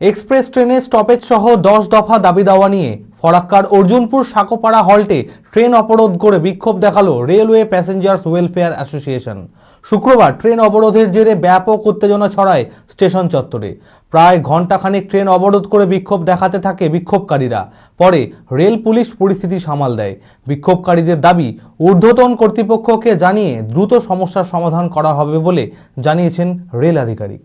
Express ট্রেনে stoppage সহ দশ দফা দাবি দাওয়া নিয়ে ফরাক্কার অর্জুনপুর সাকোপাড়া হল্টে ট্রেন অবরোধ করে বিক্ষোভ দেখাল রেলওয়ে প্যাসেঞ্জার্স ওয়েলফেয়ার অ্যাসোসিয়েশন। শুক্রবার ট্রেন অবরোধের জেরে ব্যাপক উত্তেজনা ছড়ায় স্টেশন চত্বরে। প্রায় ঘণ্টাখানেক ট্রেন অবরোধ করে বিক্ষোভ দেখাতে থাকে বিক্ষোভকারীরা। পরে রেল পুলিশ পরিস্থিতি সামাল দেয়। বিক্ষোভকারীদের দাবি, ঊর্ধ্বতন কর্তৃপক্ষকে জানিয়ে দ্রুত সমস্যার সমাধান করা হবে বলে জানিয়েছেন রেল আধিকারিক।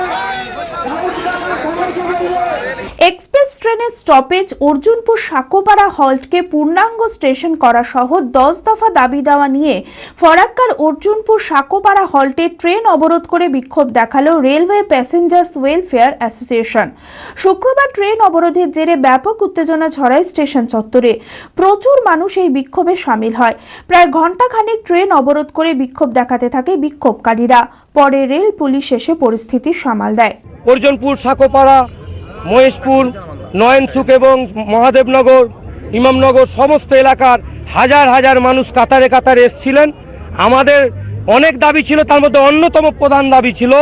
এক্সপ্রেস ট্রেনের স্টপেজ অর্জুনপুর সাকোপাড়া হল্টকে পূর্ণাঙ্গ স্টেশন করা সহ দশ দফা দাবি দেওয়া নিয়ে ফরাক্কার অর্জুনপুর সাকোপাড়া হল্টে ট্রেন অবরোধ করে বিক্ষোভ দেখাল রেলওয়ে প্যাসেঞ্জার্স ওয়েলফেয়ার অ্যাসোসিয়েশন। শুক্রবার ট্রেন অবরোধের জেরে ব্যাপক উত্তেজনা ছড়ায় স্টেশন চত্বরে। প্রচুর মানুষ এই বিক্ষোভে সামিল হয়। প্রায় ঘণ্টাখানেক ট্রেন অবরোধ করে বিক্ষোভ দেখাতে থাকে বিক্ষোভকারীরা। পরে রেল পুলিশ এসে পরিস্থিতি সামাল দেয়। অর্জনপুর, সাকোপাড়া, মহেশপুর নয়নসুক এবং মহাদেবনগর, ইমামনগর সমস্ত এলাকার হাজার হাজার মানুষ কাতারে কাতারে এসছিলেন। আমাদের অনেক দাবি ছিল, তার মধ্যে অন্যতম প্রধান দাবি ছিল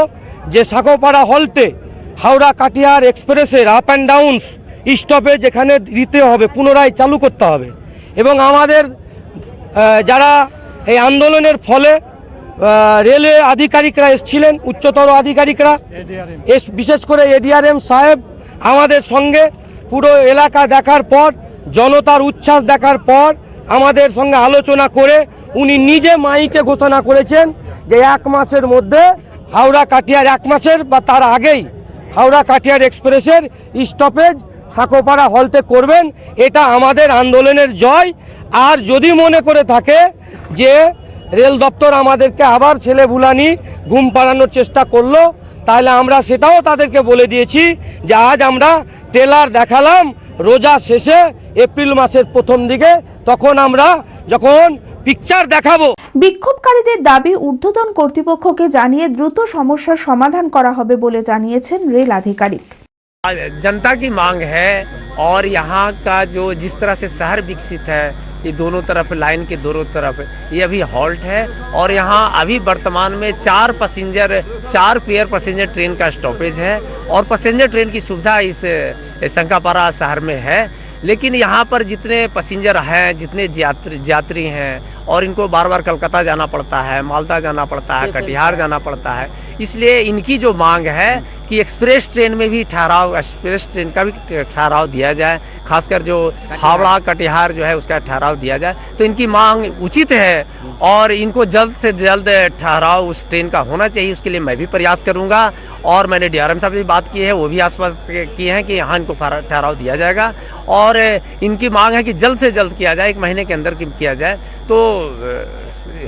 যে সাকোপাড়া হলতে হাওড়া কাটিয়ার এক্সপ্রেসের আপ অ্যান্ড ডাউনস স্টপে যেখানে দিতে হবে, পুনরায় চালু করতে হবে। এবং আমাদের যারা এই আন্দোলনের ফলে রেলওয়ে আধিকারিকরা এসছিলেন, উচ্চতর আধিকারিকরা। এস, বিশেষ করে এডিআরএম সাহেব আমাদের সঙ্গে পুরো এলাকা দেখার পর, জনতার উচ্ছ্বাস দেখার পর আমাদের সঙ্গে আলোচনা করে উনি নিজে মাইকে ঘোষণা করেছেন যে এক মাসের মধ্যে হাওড়া কাটিয়ার, এক মাসের বা তার আগেই হাওড়া কাটিয়ার এক্সপ্রেসের স্টপেজ সাকোপাড়া হলতে করবেন, এটা আমাদের আন্দোলনের জয়। আর যদি মনে করে থাকে যে রেল দপ্তর আমাদেরকে আবার ছেলে ভুলানি ঘুম পাড়ানোর চেষ্টা করলো তাহলে আমরা সেটাও তাদেরকে বলে দিয়েছি যে আজ আমরা টেলার দেখালাম রোজা শেষে এপ্রিল মাসের প্রথম দিকে তখন আমরা যখন পিকচার দেখাবো বিক্ষোভকারীদের দাবি ঊর্ধ্বতন কর্তৃপক্ষকে জানিয়ে দ্রুত সমস্যার সমাধান করা হবে বলে জানিয়েছেন রেল আধিকারিক जनता की मांग है और यहाँ का जो जिस तरह से शहर विकसित है ये दोनों तरफ़ लाइन के दोनों तरफ़। ये अभी हॉल्ट है और यहाँ अभी वर्तमान में चार पैसेंजर चार पेयर पैसेंजर ट्रेन का स्टॉपेज है और पैसेंजर ट्रेन की सुविधा इस शंकापारा शहर में है। लेकिन यहाँ पर जितने पैसेंजर हैं जितने यात्री यात्री हैं और इनको बार बार कलकत्ता जाना पड़ता है मालदा जाना पड़ता है कटिहार जाना पड़ता है इसलिए इनकी जो मांग है कि एक्सप्रेस ट्रेन में भी ठहराव एक्सप्रेस ट्रेन का भी ठहराव दिया जाए खासकर जो हावड़ा कटिहार जो है उसका ठहराव दिया जाए। तो इनकी मांग उचित है और इनको जल्द से जल्द ठहराव उस ट्रेन का होना चाहिए उसके लिए मैं भी प्रयास करूँगा। और मैंने डीआरएम साहब से भी बात की है वो भी आश्वस्त किए हैं कि यहाँ इनको ठहराव दिया जाएगा। और इनकी मांग है कि जल्द से जल्द किया जाए एक महीने के अंदर किया जाए। तो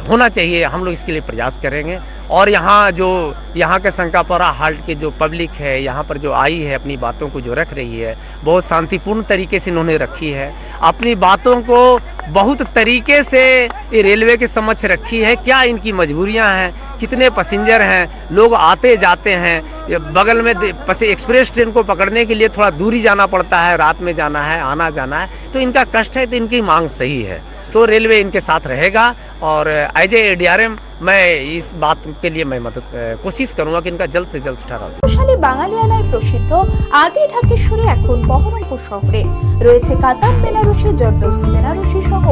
होना चाहिए हम लोग इसके लिए प्रयास करेंगे। और यहाँ जो यहाँ के शंकापुरा हाल्ट के जो पब्लिक है, यहाँ पर जो आई है, अपनी बातों को जो रख रही है, बहुत शांतिपूर्ण तरीके से इन्होंने रखी है। अपनी बातों को बहुत तरीके से ये रेलवे के समक्ष रखी है। क्या इनकी मजबूरियाँ हैं? कितने पैसेंजर हैं? लोग आते जाते हैं। बगल में पसे एक्सप्रेस ट्रेन को पकड़ने के लिए थोड़ा दूरी जाना पड़ता है, रात में जाना है, आना जाना है। तो इनका कष्ट है तो इनकी मांग सही है। तो रेलवे इनके साथ रहेगा और एज ए डीआरएम मैं इस बात के लिए मैं मदद अ, कोशिश करूंगा कि इनका जल्द से जल्द ठहराव दिया जाए। বৈশালী বাঙালিয়ানায় প্রসিদ্ধ আদি ঢাকেশ্বরী এখন বহরমপুর শহরে রয়েছে কাতার বেনারসি জর্দোসি বেনারসি সহ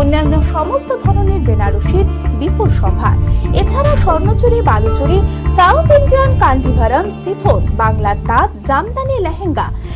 অন্যান্য সমস্ত ধরনের বেনারসির বিপুল সম্ভার এছাড়া Swarnachuri Baluchari south Indian Kanjeevaram chiffon বাংলার তাঁত জামদানি লেহেঙ্গা